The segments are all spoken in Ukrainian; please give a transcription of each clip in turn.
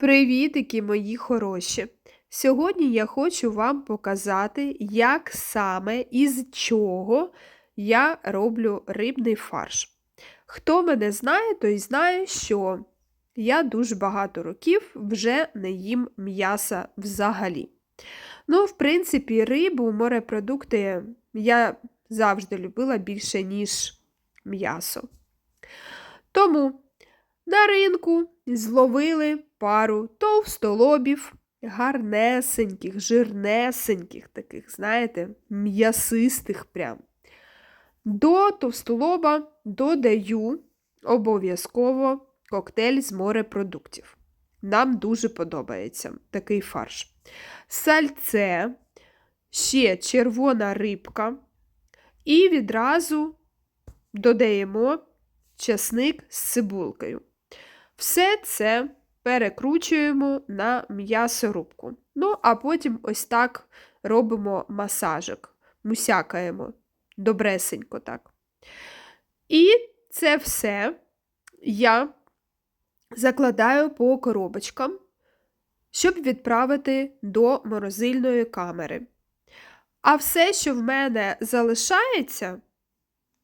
Привітики, мої хороші! Сьогодні я хочу вам показати, як саме із чого я роблю рибний фарш. Хто мене знає, той знає, що я дуже багато років вже не їм м'яса взагалі. Ну, в принципі, рибу, морепродукти я завжди любила більше, ніж м'ясо. Тому на ринку зловили пару товстолобів, гарнесеньких, жирнесеньких, таких, знаєте, м'ясистих прям. До товстолоба додаю обов'язково коктейль з морепродуктів. Нам дуже подобається такий фарш. Сальце, ще червона рибка, і відразу додаємо часник з цибулкою. Все це перекручуємо на м'ясорубку. Ну, а потім ось так робимо масажик, мусякаємо добресенько так. І це все я закладаю по коробочкам, щоб відправити до морозильної камери. А все, що в мене залишається,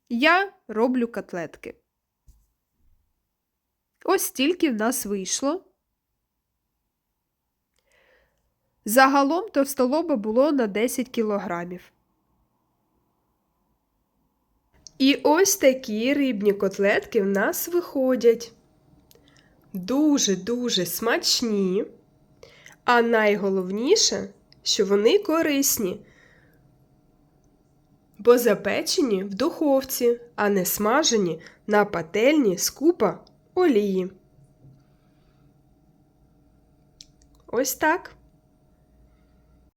я роблю котлетки. Ось стільки в нас вийшло. Загалом товстолоба було на 10 кілограмів. І ось такі рибні котлетки в нас виходять. Дуже-дуже смачні, а найголовніше, що вони корисні, бо запечені в духовці, а не смажені на пательні з купа олії. Ось так.